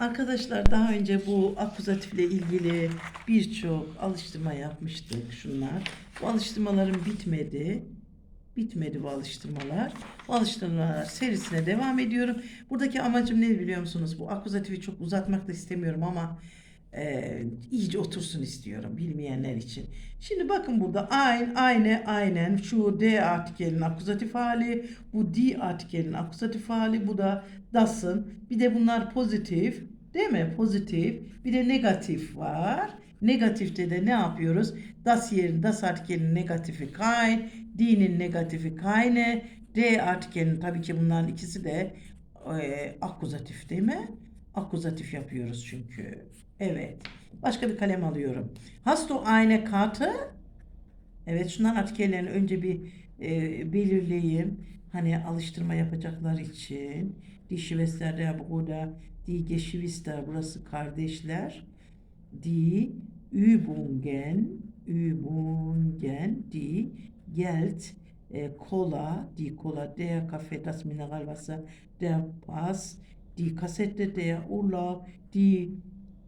Arkadaşlar daha önce bu akuzatifle ilgili birçok alıştırma yapmıştık şunlar. Bu alıştırmalarım bitmedi. Bitmedi bu alıştırmalar. Bu alıştırmalar serisine devam ediyorum. Buradaki amacım ne biliyor musunuz? Bu akuzatifi çok uzatmak da istemiyorum ama e, iyice otursun istiyorum bilmeyenler için. Şimdi bakın burada aynı, aynı, aynen şu D artikelinin akuzatif hali, bu D artikelinin akuzatif hali, bu da das'ın. Bir de bunlar pozitif, değil mi? Pozitif. Bir de negatif var. Negatifte de ne yapıyoruz? Das yerine das artikelinin negatifi kein, D'nin negatifi keine, D artikelinin tabii ki bunların ikisi de e, akuzatif değil mi? Akuzatif yapıyoruz çünkü. Evet. Başka bir kalem alıyorum. Hast du eine Karte? Evet şundan artikellerini önce bir e, belirleyeyim. Hani alıştırma yapacaklar için. Die Schwester der Bruder, die Geschwister, burası kardeşler. Die Übungen, Übungen, die Geld, e, Cola, die Cola, der Kaffee, das Mineralwasser, der Pass, die Kassette, der Urlaub, die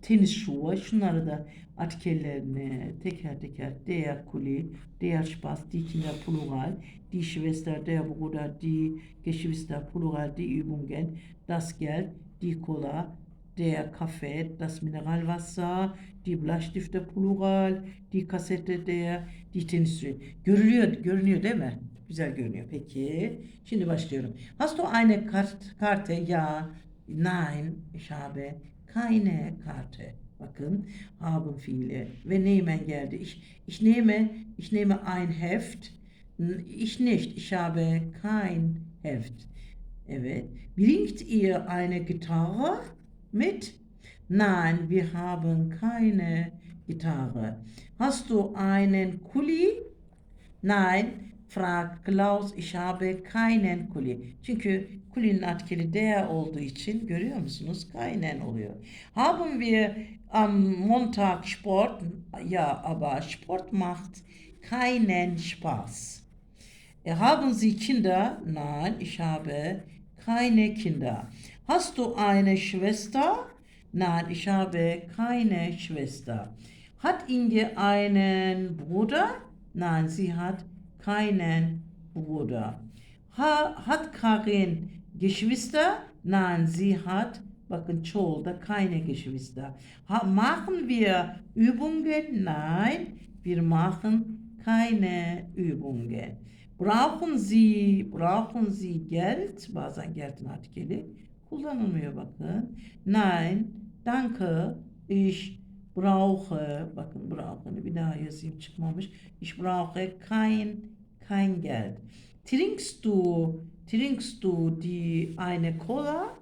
Tenisschuhe, şunları da artikellerini teker teker der Kuli, der Spaß, die Plural, die Schwester, der Bruder, die Geschwister Plural, die Übungen, das Geld, die Cola, der Kaffee, das Mineralwasser, die Bleistifte Plural, die Kassette, der, die Tenisschuhe. Görülüyor, görünüyor değil mi? Güzel görünüyor. Peki. Şimdi başlıyorum. Hast du eine Kart Karte? Ja. Nein. Ich habe keine Karte. Bakın haben fiili ve nehmen geldi. Ich, ich nehme, ich nehme ein Heft. Ich nicht. Ich habe kein Heft. Evet. Bringt ihr eine Gitarre mit? Nein, wir haben keine Gitarre. Hast du einen Kuli? Nein, fragt Klaus, ich habe keinen Kuli. Çünkü kulinin artikeli der olduğu için görüyor musunuz? Keinen oluyor. Haben wir am Montag Sport? Ja, aber Sport macht keinen Spaß. Äh, Haben Sie Kinder? Nein, ich habe keine Kinder. Hast du eine Schwester? Nein, ich habe keine Schwester. Hat Inge einen Bruder? Nein, sie hat keinen Bruder. Ha, hat Karin Geschwister? Nein, sie hat, bakın çoğulda keine Geschwister. Ha, machen wir Übungen? Nein, wir machen keine Übungen. Brauchen Sie, brauchen Sie Geld? Bazen Geld'in artikeli kullanılmıyor bakın. Nein, danke, ich brauche, bakın brauche'ını bir daha yazayım çıkmamış. Ich brauche kein, kein Geld. Trinkst du, trinkst du die eine Cola?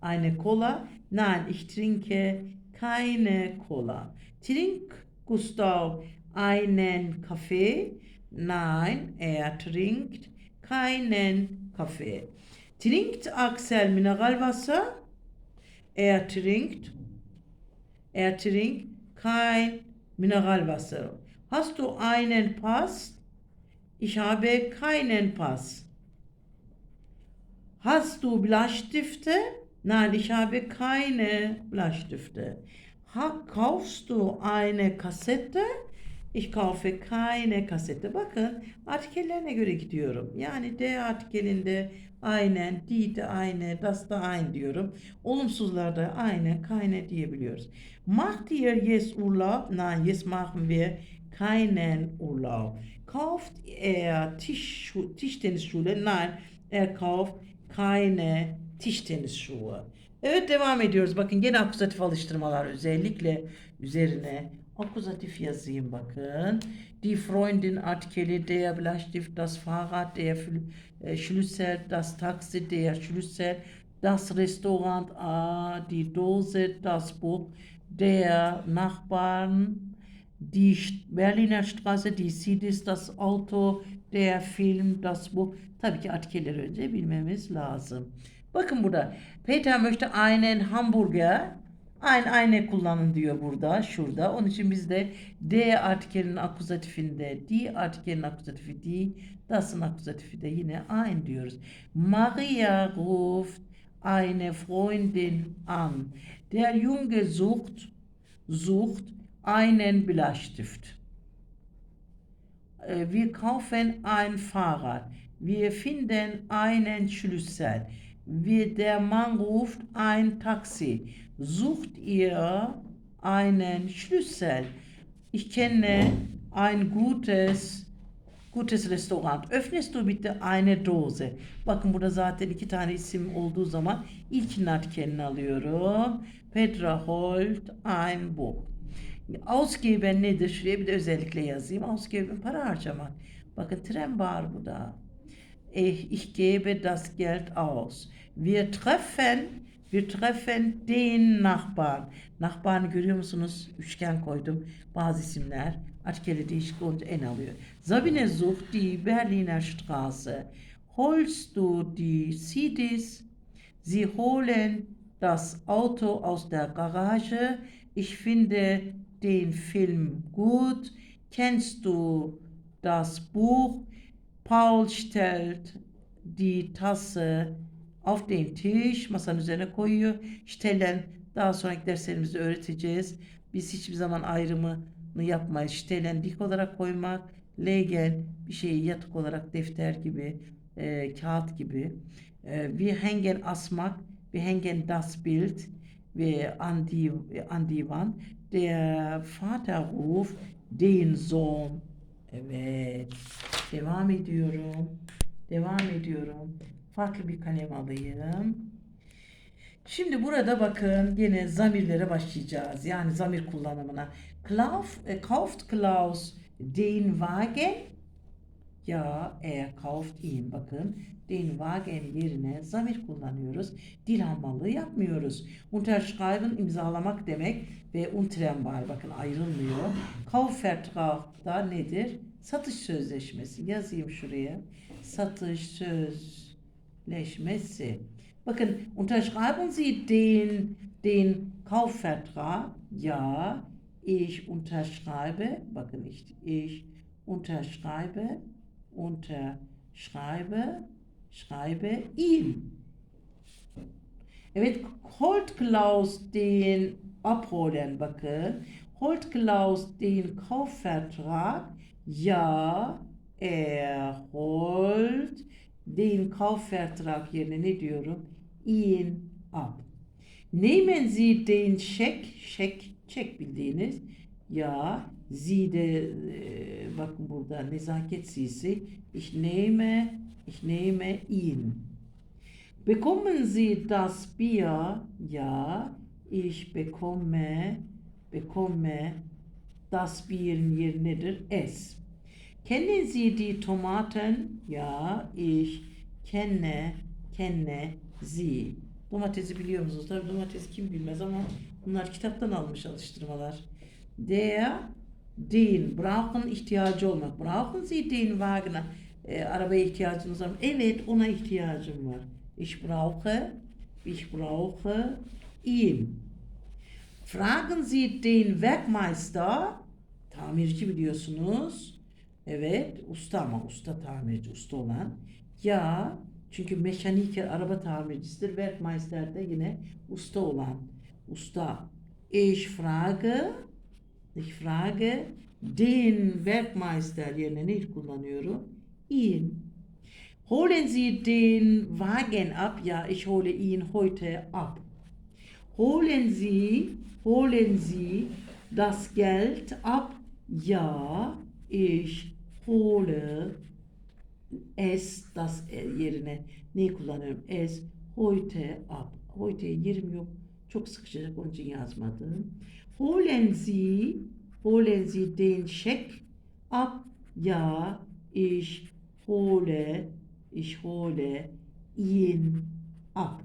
Eine Cola? Nein, ich trinke keine Cola. Trink Gustav einen Kaffee? Nein, er trinkt keinen Kaffee. Trinkt Axel Mineralwasser? Er trinkt, er trinkt kein Mineralwasser. Hast du einen Pass? Ich habe keinen Pass. Hast du Bleistifte? Nein, ich habe keine Bleistifte. Ha, kaufst du eine Kassette? Ich kaufe keine Kassette. Bakın artikellerine göre gidiyorum. Yani D artikelinde aynen, die de aynı, das da aynı diyorum. Olumsuzlarda aynen, keine diyebiliyoruz. Macht ihr jetzt Urlaub? Nein, jetzt machen wir keinen Urlaub. Kauft er Tisch, Tischtennisschuhe? Nein, er kauft keine Tischtennisschuhe. Evet devam ediyoruz. Bakın gene akuzatif alıştırmalar özellikle üzerine akuzatif yazayım bakın. Die Freundin artikeli, der Bleistift, das Fahrrad, der äh, Schlüssel, das Taxi, der Schlüssel, das Restaurant, die Dose, das Buch, der Nachbarn, die Berliner Straße, die Cedis, das Auto, der Film, das Buch. Tabii ki artikelleri önce bilmemiz lazım. Bakın burada. Peter möchte einen Hamburger. Aynı aynı kullanın diyor burada, şurada. Onun için biz de D artikelinin akuzatifinde, D artikelinin akuzatifi die, das'ın akuzatifi de yine aynı diyoruz. Maria ruft eine Freundin an. Der Junge sucht, sucht einen Bleistift. Äh, Wir kaufen ein Fahrrad. Wir finden einen Schlüssel. Wir, der Mann ruft ein Taxi. Sucht ihr einen Schlüssel? Ich kenne ein gutes gutes. Öffnest du bitte eine Dose. Bakın burada zaten iki tane isim olduğu zaman ilk natkenini alıyorum. Petra holt ein Buch. Ausgeben nedir? Şuraya bir de özellikle yazayım. Ausgeben para harcamak. Bakın tren var bu da. Ich, ich gebe das Geld aus. Wir treffen, wir treffen den Nachbarn. Nachbarn görüyor musunuz? Üçgen koydum. Bazı isimler artikeli değişik olunca en alıyor. Sabine sucht die Berliner Straße. Holst du die CDs? Sie holen das Auto aus der Garage. Ich finde den Film gut. Kennst du das Buch? Paul stellt die Tasse auf den Tisch. Masanın üzerine koyuyor. Stellen daha sonraki derslerimizde öğreteceğiz. Biz hiçbir zaman ayrımını yapmayız. Stellen dik olarak koymak. Legen bir şeyi yatık olarak defter gibi, e, kağıt gibi. E, wir hängen asmak. Wir hängen das Bild ve an die, an die Wand. Der Vater ruft den Sohn. Evet. Devam ediyorum. Devam ediyorum. Farklı bir kalem alayım. Şimdi burada bakın yine zamirlere başlayacağız. Yani zamir kullanımına. Klauf, e, kauft Klaus den Wagen? Ya er kauft ihn. Bakın den Wagen yerine zamir kullanıyoruz. Dil hammallığı yapmıyoruz. Unterschreiben imzalamak demek ve unteren var. Bakın ayrılmıyor. Kaufvertrag'da nedir? Satış sözleşmesi. Yazayım şuraya. Satış sözleşmesi. Bakın unterschreiben Sie den den Kaufvertrag? Ja, ich unterschreibe. Bakın ich, ich unterschreibe unterschreibe schreibe ihn. Evet, holt Klaus den abholen bakın. Holt Klaus den Kaufvertrag? Ja, er holt den Kaufvertrag yerine ne diyorum? Ihn ab. Nehmen Sie den Scheck, Scheck, Check bildiğiniz. Ya, Sie de, e, bakın burada nezaket sisi. Ich nehme, ich nehme ihn. Bekommen Sie das Bier? Ja, ich bekomme, bekomme das Bier'in yeri nedir? Es. Kennen Sie die Tomaten? Ja, ich kenne, kenne sie. Domatesi biliyor musunuz? Tabii domatesi kim bilmez ama bunlar kitaptan almış alıştırmalar. Der, den, brauchen ihtiyacı olmak. Brauchen Sie den Wagen? E, arabaya ihtiyacınız var mı? Evet, ona ihtiyacım var. Ich brauche, ich brauche ihn. Fragen Sie den Werkmeister. Tamirci biliyorsunuz. Evet, usta ama usta tamirci, usta olan. Ya, çünkü mekaniker araba tamircisidir. Werkmeister de yine usta olan. Usta. Ich frage, ich frage den Werkmeister yerine ne kullanıyorum? Ihn. Holen Sie den Wagen ab? Ja, ich hole ihn heute ab. Holen Sie, holen Sie das Geld ab? Ja, ich hole es, das yerine neyi kullanıyorum? Es heute ab. Heute'ye yerim yok. Çok sıkışacak onun için yazmadım. Holen Sie, holen Sie den Scheck ab? Ja, ich hole, ich hole ihn ab.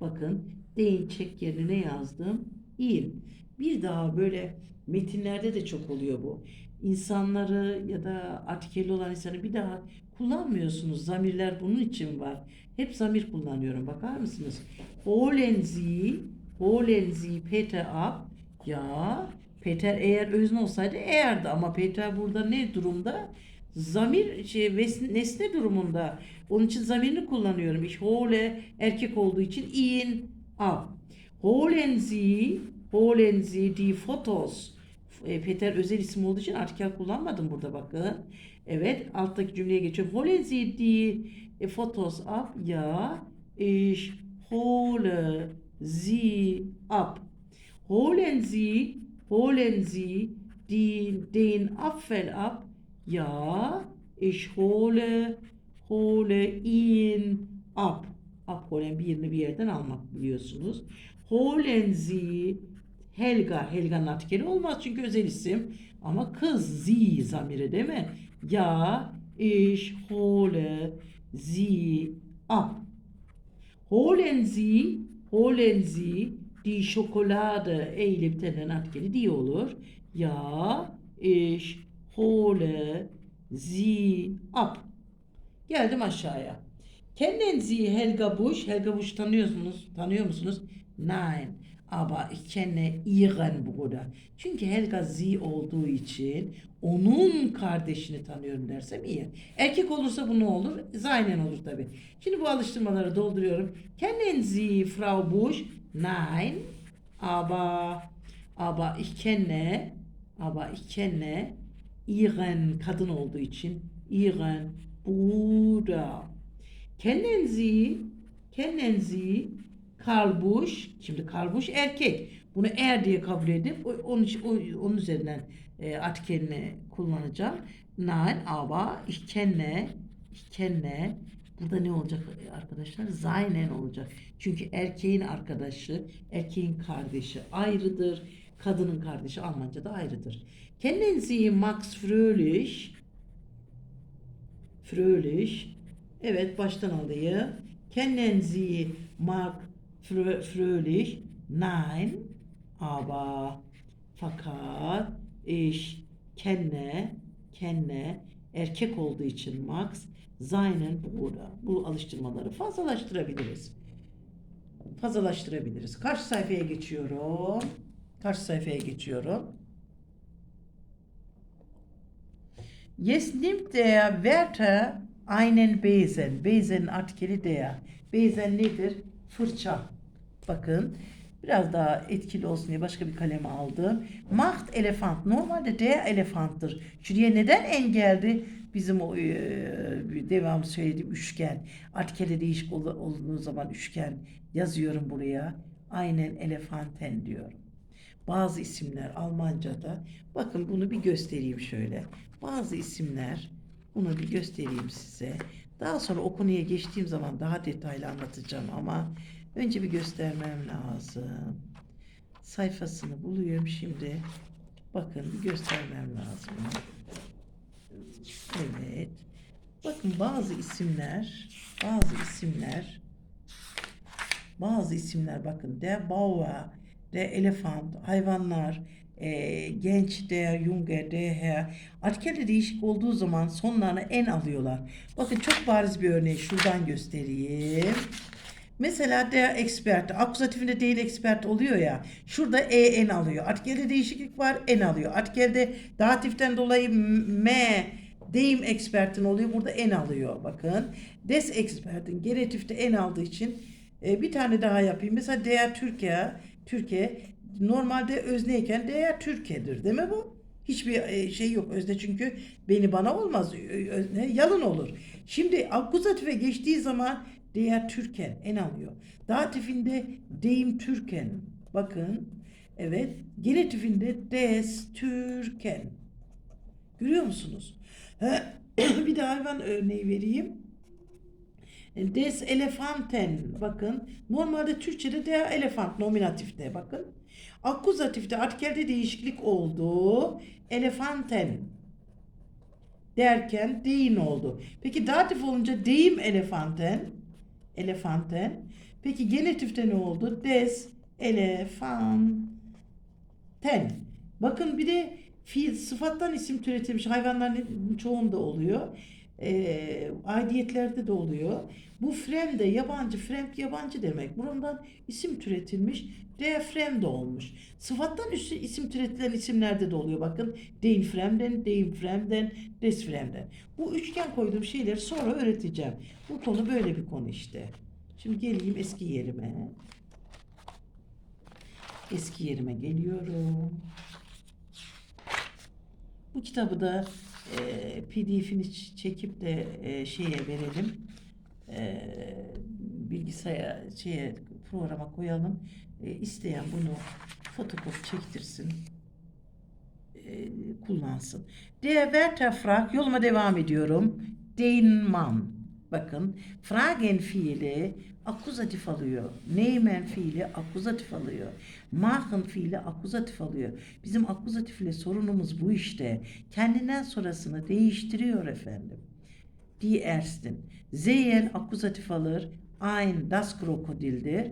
Bakın den check yerine ne yazdım? In. Bir daha böyle metinlerde de çok oluyor bu. İnsanları ya da artikeli olan insanı bir daha kullanmıyorsunuz. Zamirler bunun için var. Hep zamir kullanıyorum. Bakar mısınız? Holen Sie, holen Sie Peter ab. Ya Peter eğer özne olsaydı eğerdi ama Peter burada ne durumda? zamir şey nesne durumunda. Onun için zamirini kullanıyorum. Ich hole erkek olduğu için ihn ab. Holen Sie, holen Sie die Fotos. E, Peter özel isim olduğu için artikel kullanmadım burada bakın. Evet alttaki cümleye geçiyorum. Holen Sie die Fotos ab? Ja, ich hole sie ab. Holen Sie, holen Sie die, den Apfel ab? Ja, ich hole, hole ihn ab. Abholen bir yerini bir yerden almak biliyorsunuz. Holen Sie, Helga, Helga'nın artikeli olmaz çünkü özel isim. Ama kız, sie zamiri değil mi? Ja, ich hole sie ab. Holen Sie, holen Sie die Schokolade. E ile bitenen artikeli die olur. Ja, ich hole sie ab. Geldim aşağıya. Kennen Sie Helga Busch? Helga Busch tanıyorsunuz, tanıyor musunuz? Nein. Aber ich kenne ihren Bruder. Çünkü Helga Sie olduğu için onun kardeşini tanıyorum dersem iyi. Erkek olursa bu ne olur? Seinen olur tabi. Şimdi bu alıştırmaları dolduruyorum. Kennen Sie Frau Busch? Nein. Aber aber ich kenne aber ich kenne ihren kadın olduğu için ihren Bruder. Kennen Sie kennen Sie Karl Busch? Şimdi Karl Busch erkek. Bunu er diye kabul edip onun, onun üzerinden e, artikelini kullanacağım. Nein, aber ich kenne ich kenne Burada ne olacak arkadaşlar? Seinen olacak. Çünkü erkeğin arkadaşı, erkeğin kardeşi ayrıdır. Kadının kardeşi Almanca'da ayrıdır. Kennen Sie Max Fröhlich? Fröhlich. Evet baştan alayım. Kennen Sie Mark Frö- Fröhlich? Nein. Aber fakat ich kenne kenne erkek olduğu için Max seinen Bruder. Bu alıştırmaları fazlalaştırabiliriz. Fazlalaştırabiliriz. Kaç sayfaya geçiyorum? Kaç sayfaya geçiyorum? Jetzt nimmt der Wärter einen Besen. Besen'in artikeli der. Besen nedir? Fırça. Bakın biraz daha etkili olsun diye başka bir kalem aldım. Macht elefant. Normalde der elefanttır. Şuraya neden en geldi? Bizim o e, devamlı söylediğim üçgen. Artikeli değişik ol- olduğu zaman üçgen yazıyorum buraya. Aynen elefanten diyorum. Bazı isimler Almanca'da bakın bunu bir göstereyim şöyle. Bazı isimler bunu bir göstereyim size. Daha sonra o konuya geçtiğim zaman daha detaylı anlatacağım ama önce bir göstermem lazım. Sayfasını buluyorum şimdi. Bakın bir göstermem lazım. Evet. Bakın bazı isimler, bazı isimler bazı isimler bakın der Bauer, der Elefant, hayvanlar, e, genç, der Junge, der Herr. Artikelde değişik olduğu zaman sonlarına en alıyorlar. Bakın çok bariz bir örneği şuradan göstereyim. Mesela der Expert, akuzatifinde değil expert oluyor ya. Şurada en alıyor. Artikelde değişiklik var en alıyor. Artikelde datiften dolayı m deyim expertin oluyor. Burada en alıyor bakın. Des expertin genitifte en aldığı için e, bir tane daha yapayım. Mesela der Türkiye, Türkiye normalde özneyken der Türkiye'dir değil mi bu? Hiçbir e, şey yok özne çünkü beni bana olmaz özne yalın olur. Şimdi akuzatife geçtiği zaman der Türken en alıyor. Datifinde deyim Türken. Bakın evet genitifinde des Türken. Görüyor musunuz? bir de hayvan örneği vereyim. Des elefanten bakın. Normalde Türkçe'de der elefant nominatifte bakın. Akuzatifte artikelde değişiklik oldu. Elefanten derken deyin oldu. Peki datif olunca deyim elefanten elefanten. Peki genitifte ne oldu? Des elefanten. Bakın bir de fiil sıfattan isim türetilmiş hayvanların çoğunda oluyor. E, aidiyetlerde de oluyor. Bu frem de yabancı, fremd yabancı demek. Buradan isim türetilmiş, der frem de olmuş. Sıfattan üstü isim türetilen isimlerde de oluyor bakın. Den fremden, den fremden, des fremden. Bu üçgen koyduğum şeyleri sonra öğreteceğim. Bu konu böyle bir konu işte. Şimdi geleyim eski yerime. Eski yerime geliyorum. Bu kitabı da e, PDF'ini ç- çekip de e, şeye verelim. E, bilgisayar şeye programa koyalım. E, isteyen bunu fotokopi çektirsin. E, kullansın. Der Wörter fragt, yoluma devam ediyorum. Den Mann. Bakın, fragen fiili akuzatif alıyor. Nehmen fiili akuzatif alıyor. Machen fiili akuzatif alıyor. Bizim akuzatifle sorunumuz bu işte. Kendinden sonrasını değiştiriyor efendim. Die ersten. Sehen akuzatif alır. Ein das krokodildir.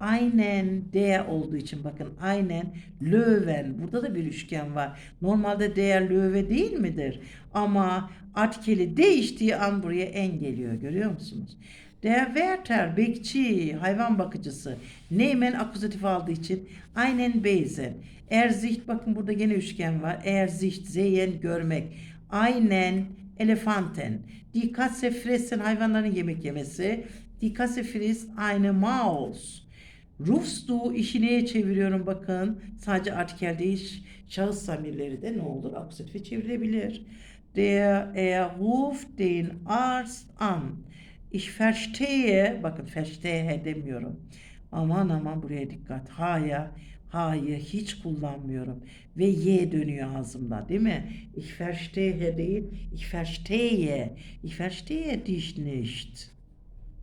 Aynen der olduğu için bakın aynen löwen. Burada da bir üçgen var. Normalde der löwe değil midir? Ama artikeli değiştiği an buraya en geliyor. Görüyor musunuz? Der Wärter, bekçi, hayvan bakıcısı. Neymen akuzatif aldığı için aynen beyzen. Erzicht, bakın burada gene üçgen var. Erzicht, sehen, görmek. Aynen elefanten. Die fressen, hayvanların yemek yemesi. Die Katze frisst eine Maus. Rufst du işi neye çeviriyorum bakın. Sadece artikel değil şahıs zamirleri de ne olur? Akuzatife çevrilebilir. Der er ruft den Arzt an. Ich verstehe, bakın verstehe demiyorum. Aman aman buraya dikkat. Ha'ya, ha'yı hiç kullanmıyorum. Ve y dönüyor ağzımda değil mi? Ich verstehe değil, ich verstehe. Ich verstehe dich nicht.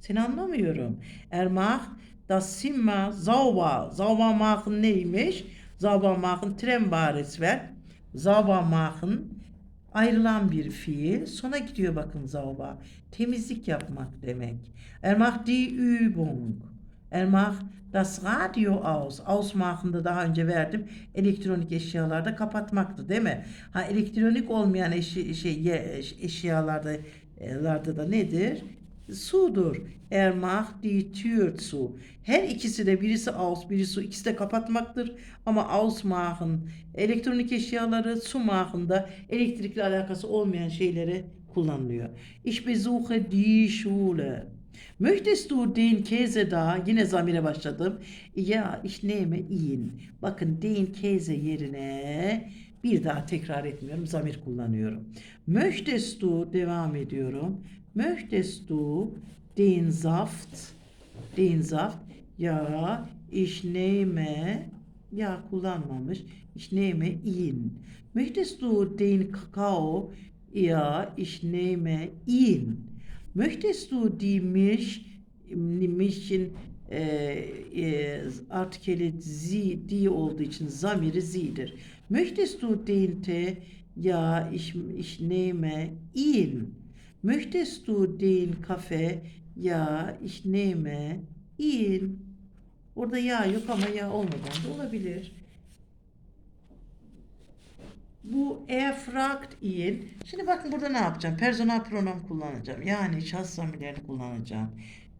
Seni anlamıyorum. Er macht das Zimmer sauber. Sauber machen neymiş? Sauber machen trennbares ver. Sauber machen ayrılan bir fiil. Sona gidiyor bakın sauber. Temizlik yapmak demek. Er macht die Übung. Er macht das Radio aus. Ausmachen'da daha önce verdim. Elektronik eşyalarda kapatmaktı değil mi? Ha elektronik olmayan eşi, şey, eşyalarda larda da nedir? Sudur. Er macht die Tür zu. Her ikisi de birisi aus, birisi su. İkisi de kapatmaktır. Ama ausmachen elektronik eşyaları, zu machen da elektrikle alakası olmayan şeylere kullanılıyor. Ich besuche die Schule. Möchtest du den Käse da? Yine zamire başladım. Ya ich nehme ihn. Bakın den Käse yerine bir daha tekrar etmiyorum. Zamir kullanıyorum. Möchtest du devam ediyorum. Möchtest du den Saft? Den Saft. Ja, ich nehme ya kullanmamış. Ich nehme ihn. Möchtest du den Kakao? Ja, ich nehme ihn. Möchtest du die Milch, Milch'in e, e, artikeli zi, die olduğu için zamiri zi'dir. Möchtest du den Tee? Ja, ich, ich nehme ihn. Möchtest du den Kaffee? Ja, ich nehme ihn. Orada ya yok ama ya olmadan da olabilir. Bu er fragt ihn. Şimdi bakın burada ne yapacağım? Personal pronom kullanacağım. Yani şahıs zamirlerini kullanacağım.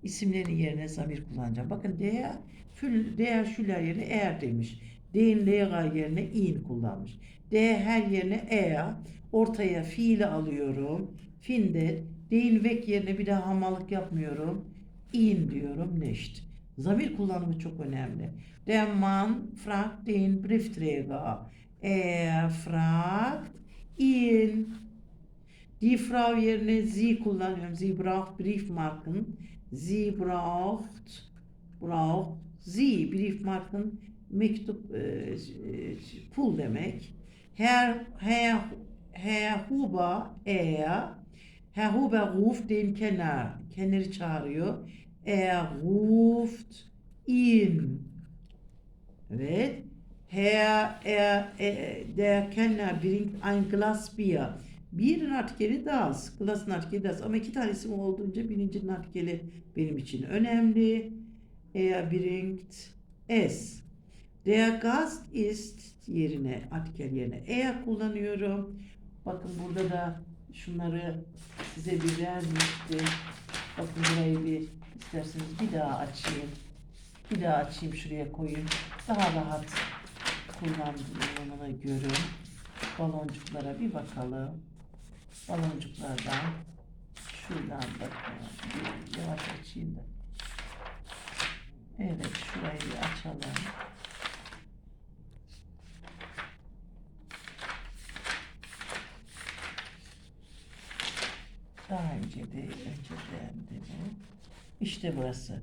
İsimlerin yerine zamir kullanacağım. Bakın der, fül, der şüler yerine er demiş. Den lehrer yerine ihn kullanmış. Der her yerine er. Ortaya fiili alıyorum. Findet. Den weg yerine bir daha hamallık yapmıyorum. ihn diyorum nicht. Zamir kullanımı çok önemli. Der Mann fragt den Briefträger. Er fragt ihn. Die Frau yerine sie kullanıyorum. Sie braucht Briefmarken. Sie braucht braucht sie Briefmarken mektup e, e, pul demek. Herr Herr Herr Huber er Herr Huber ruft den Kenner. Kenner'i çağırıyor. Er ruft ihn. Evet. Herr, er, er, der Kellner bringt ein Glas Bier. Birin artikeli das, Glas'ın artikeli das. Ama iki tane isim olduğunca birincinin artikeli benim için önemli. Er bringt es. Der Gast ist yerine, artikel yerine er kullanıyorum. Bakın burada da şunları size bir vermiştim. Bakın burayı bir isterseniz bir daha açayım. Bir daha açayım şuraya koyayım. Daha rahat kullandığımını görün. Baloncuklara bir bakalım. Baloncuklardan şuradan bakın. Yavaş açayım da. Evet şurayı bir açalım. Daha önce de önceden de. İşte burası.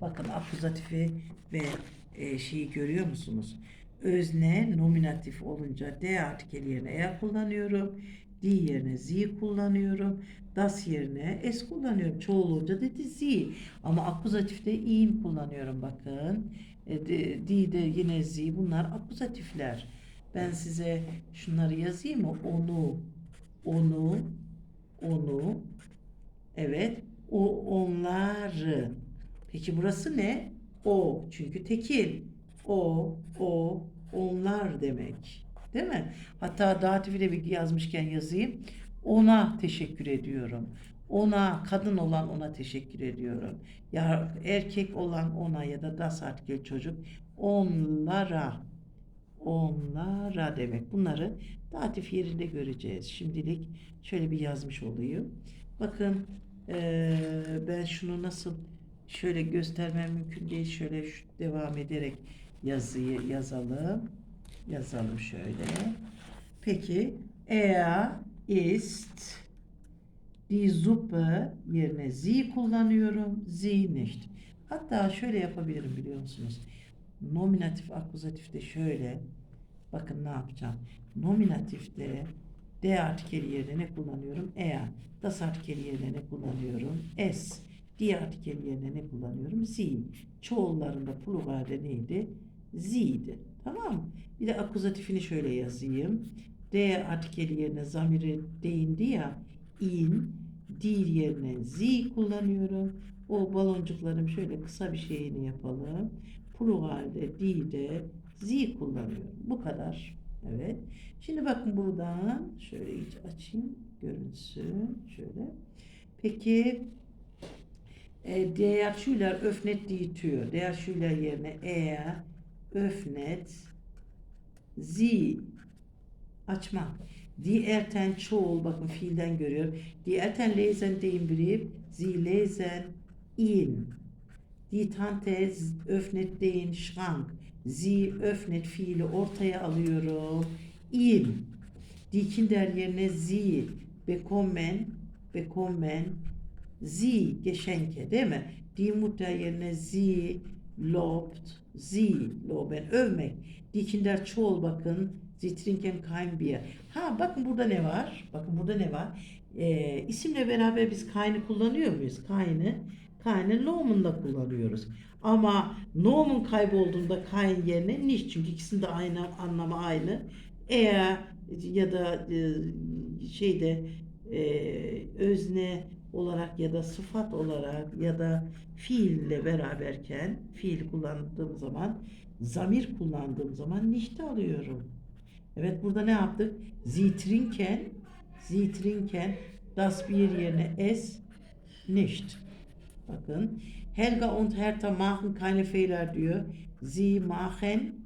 Bakın akuzatifi ve e, şeyi görüyor musunuz? Özne nominatif olunca D artikeli yerine E kullanıyorum. D yerine Z kullanıyorum. Das yerine S kullanıyorum. Çoğul olunca da Z. Ama akuzatifte in kullanıyorum bakın. E, D de yine Z. Bunlar akuzatifler. Ben size şunları yazayım mı? Onu, onu, onu, evet, o, onları. Peki burası ne? O, çünkü tekil. O, o, onlar demek. Değil mi? Hatta datifi de yazmışken yazayım. Ona teşekkür ediyorum. Ona, kadın olan ona teşekkür ediyorum. Ya erkek olan ona ya da das artikel çocuk onlara onlara demek. Bunları datif yerinde göreceğiz. Şimdilik şöyle bir yazmış olayım. Bakın eee, ben şunu nasıl şöyle göstermem mümkün değil. Şöyle şu- devam ederek yazıyı yazalım. Yazalım şöyle. Peki er ist die Suppe yerine sie kullanıyorum. Sie nicht. Hatta şöyle yapabilirim biliyor musunuz? Nominatif akuzatifte şöyle bakın ne yapacağım. Nominatifte D artikeli yerine ne kullanıyorum? Er. Das artikeli yerine ne kullanıyorum? Es. Die artikeli yerine ne kullanıyorum? Sie. Çoğullarında pluralde neydi? Z'ydi. Tamam mı? Bir de akuzatifini şöyle yazayım. D artikeli yerine zamiri değindi ya. In. Değil yerine Z kullanıyorum. O baloncuklarım şöyle kısa bir şeyini yapalım. Pluralde D'de Z kullanıyorum. Bu kadar. Evet. Şimdi bakın buradan şöyle iyice açayım. Görünsün. Şöyle. Peki e, der Schüler öffnet die Tür. Der Schüler yerine er öffnet sie açmak. Die Eltern çoğul bakın fiilden görüyor. Die Eltern lesen den Brief. Sie lesen ihn. Die Tante öffnet den Schrank. Sie öffnet fiili ortaya alıyorum. Ihn. Die Kinder yerine sie bekommen bekommen sie Geschenke değil mi? Die Mutter yerine sie lobt sie loben övmek. Die Kinder çoğul bakın. Sie trinken kein Bier. Ha bakın burada ne var? Bakın burada ne var? Ee, isimle beraber biz kayını kullanıyor muyuz? Kayını Kain'in no'munda kullanıyoruz. Ama no'mun kaybolduğunda kain yerine nicht çünkü ikisinin de aynı anlamı aynı. Eğer ya da e, şeyde e, özne olarak ya da sıfat olarak ya da fiille beraberken fiil kullandığım zaman zamir kullandığım zaman nicht'i alıyorum. Evet burada ne yaptık? Sie trinken Sie trinken das Bier yerine es nicht. Bakın Helga und Hertha machen keine Fehler diyor. Sie machen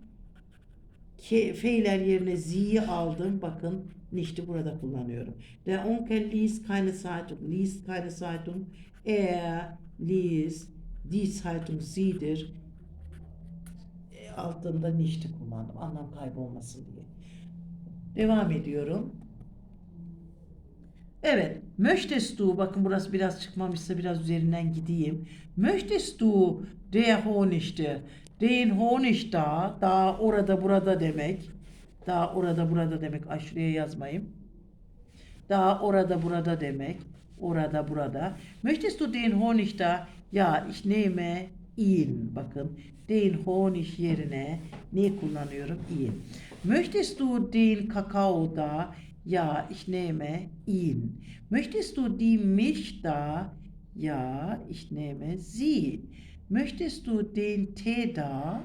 Ke Fehler yerine sie'yi aldım. Bakın nicht'i burada kullanıyorum. Der Onkel liest keine Zeitung. Liest keine Zeitung. Er liest die Zeitung sie'dir. E, Altında nicht'i kullandım. Anlam kaybolmasın diye. Devam ediyorum. Evet. Möchtest bakın burası biraz çıkmamışsa biraz üzerinden gideyim. Möchtest du der Honigte, den Honig da, da orada burada demek. Da orada burada demek. Ay şuraya yazmayayım. Da orada burada demek. Orada burada. Möchtest du den Honig da? Ja, ich nehme ihn. Bakın den Honig yerine ne kullanıyorum? ihn. Möchtest du den Kakao da? Ja, ich nehme ihn. Möchtest du die Milch da? Ja, ich nehme sie. Möchtest du den Tee da?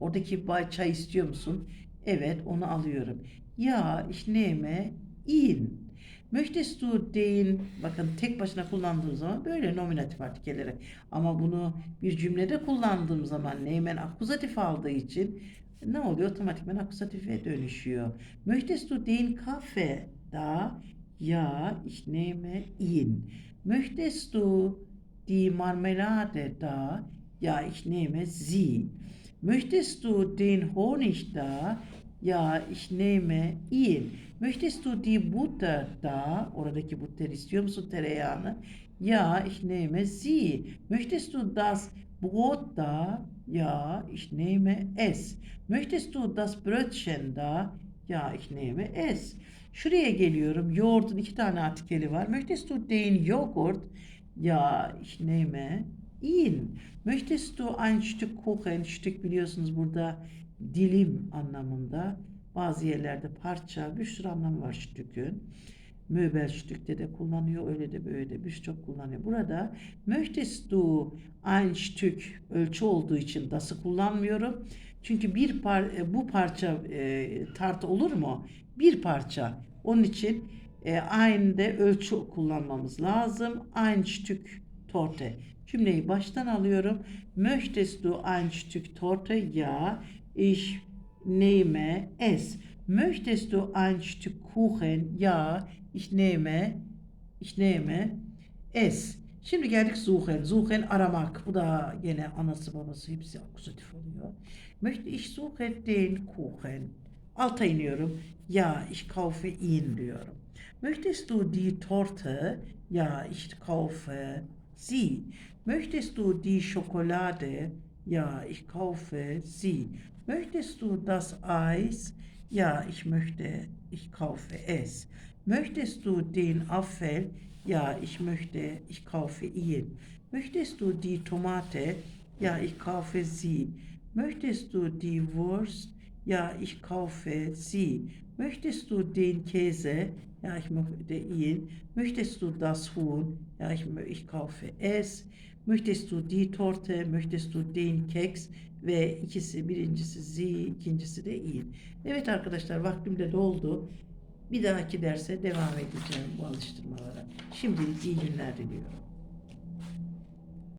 Oradaki bay çay istiyor musun? Evet, onu alıyorum. Ja, ich nehme ihn. Möchtest du den, bakın tek başına kullandığım zaman böyle nominatif artikelleri. Ama bunu bir cümlede kullandığım zaman neymen akuzatif aldığı için ne oluyor? Otomatikman akuzatife dönüşüyor. Möchtest du den Kaffee da? Ja, ich nehme ihn. Möchtest du die Marmelade da? Ja, ich nehme sie. Möchtest du den Honig da? Ja, ich nehme ihn. Möchtest du die Butter da? Oradaki butter istiyor musun tereyağını? Ja, ich nehme sie. Möchtest du das Brot da? Ja, ich nehme es. Möchtest du das Brötchen da? Ja, ich nehme es. Şuraya geliyorum. Yoğurdun iki tane artikeli var. Möchtest du den Joghurt? Ja, ich nehme ihn. Möchtest du ein Stück Kuchen? Stück biliyorsunuz burada dilim anlamında. Bazı yerlerde parça, bir sürü anlamı var stükün. Möbel stükte de kullanıyor, öyle de böyle de birçok kullanıyor. Burada möchtest du ein Stück ölçü olduğu için das'ı kullanmıyorum. Çünkü bir par e, bu parça e, tartı olur mu? Bir parça. Onun için e, ein de ölçü kullanmamız lazım. Ein Stück Torte. Cümleyi baştan alıyorum. Möchtest du ein Stück Torte? Ja, ich nehme es. Möchtest du ein Stück Kuchen? Ja, ich nehme ich nehme es. Şimdi geldik suchen. Suchen aramak. Bu da gene anası babası hepsi akuzatif oluyor. Möchte ich suche den Kuchen. Alta iniyorum. Ja, ich kaufe ihn diyorum. Möchtest du die Torte? Ja, ich kaufe sie. Möchtest du die Schokolade? Ja, ich kaufe sie. Möchtest du das Eis? Ja, ich möchte, ich kaufe es. Möchtest du den Apfel? Ja, ich möchte, ich kaufe ihn. Möchtest du die Tomate? Ja, ich kaufe sie. Möchtest du die Wurst? Ja, ich kaufe sie. Möchtest du den Käse? Ja, ich möchte ihn. Möchtest du das Huhn? Ja, ich, ich kaufe es. Möchtest du die Torte? Möchtest du den Keks? Ve ikisi birincisi sie, ikincisi de ihn. Evet arkadaşlar vaktim de doldu. Bir dahaki derse devam edeceğim bu alıştırmalara. Şimdilik iyi günler diliyorum.